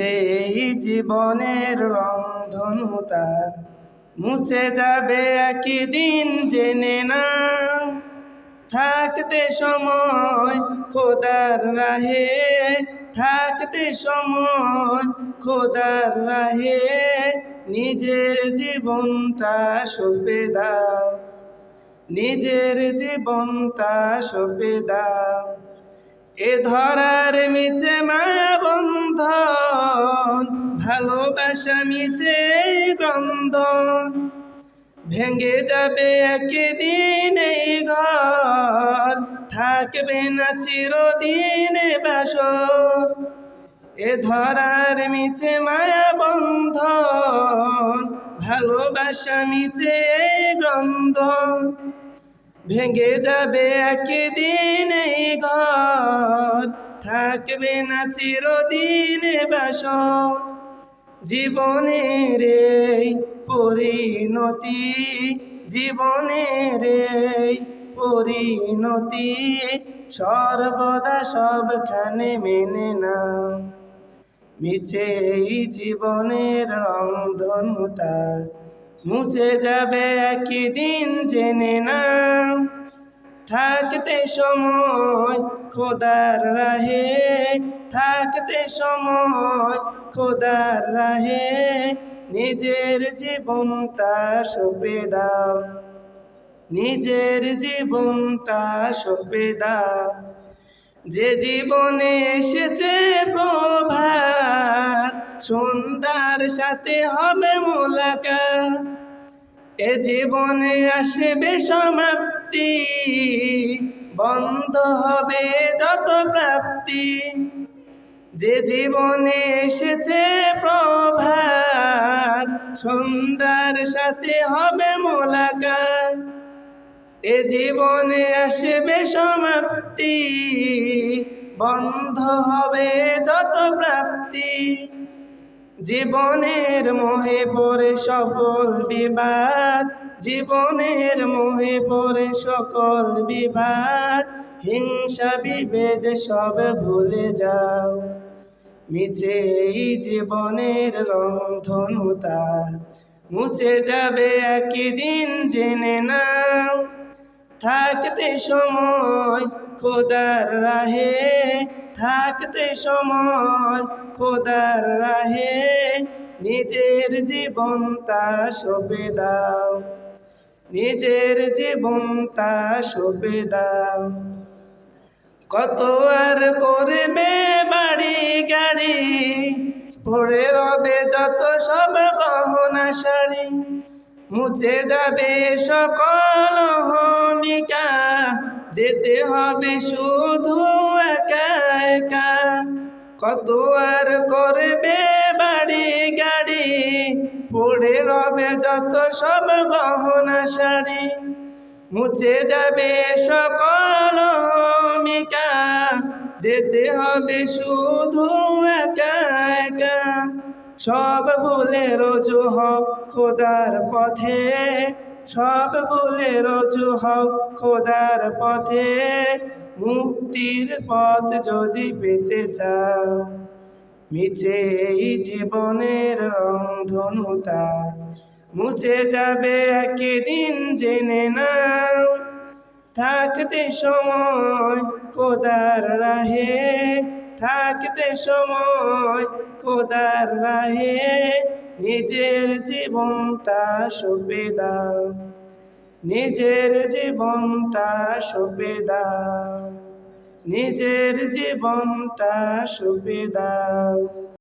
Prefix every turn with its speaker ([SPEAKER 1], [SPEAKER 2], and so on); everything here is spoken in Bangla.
[SPEAKER 1] এই জীবনের রংধনুতা মুছে যাবে একই দিন জেনে না। থাকতে সময় খোদার রাহে, থাকতে সময় খোদার রাহে, নিজের জীবনটা সঁপে দাও, নিজের জীবনটা সঁপে দাও। এ ধরার মিছে মায়া বন্ধন, ভালোবাসা মিছে বন্ধন ভেঙে যাবে একদিন এই ঘর, থাকবে না চিরদিন বাসর। এ ধরার মিছে মায়া বন্ধন, ভালোবাসা মিছে বন্ধন ভেঙে যাবে একদিন এই ঘর থাকবে না চিরদিন বাস জীবনের পরিণতি জীবনের পরিণতি সর্বদা সবখানে মেনে না মিছে জীবনের রংধনুতা মুছে যাবে একদিন জেনে না থাকতে সময় খোদার রাহে, থাকতে সময় খোদার রাহে, নিজের জীবনটা সঁপে দাও। নিজের জীবনটা সঁপে দাও। যে জীবনে এসেছে সন্ধ্যার সাথে হবে মোলাকাত। এ জীবনে আসবে সমাপ্তি, বন্ধ হবে যত প্রাপ্তি। যে জীবনে এসেছে প্রভাত, সন্ধ্যার সাথে হবে মোলাকাত। এ জীবনে আসবে সমাপ্তি, বন্ধ হবে যত প্রাপ্তি। জীবনের মোহে পড়ে সকল বিবাদ, জীবনের মোহে পড়ে সকল বিবাদ। হিংসা, বিভেদ সব ভুলে যাও। মিছে এই জীবনের রংধনুতা মুছে যাবে একদিন জেনে নাও। থাকতে সময় খোদার রাহে, থাকতে সময় খোদার রাহে, নিজের জীবনটা সঁপে দাও, নিজের জীবনটা সঁপে দাও। কত আর করবে বাড়ি গাড়ি পড়ে রবে যত সব গহনা শাড়ি মুছে যাবে সকল ভূমিকা। যেতে হবে শুধু একা একা। কত আর করবে বাড়ি গাড়ি, পড়ে রবে যত সব গহনা শাড়ি। মুছে যাবে সকল ভূমিকা, যেতে হবে শুধু একা একা। সব বলে রোজু হও খোদার পথে। সব বলে রোজু হও খোদার পথে। মুক্তির পথ যদি পেতে চাও, মিছে এই জীবনের রংধনুতা মুছে যাবে একদিন জেনে নাও, থাকতে সময় কোদার রাহে। থাকতে সময় খোদার রাহে নিজের জীবনটা সুবিধা নিজের জীবনটা সুবিধা নিজের জীবনটা সুবিধা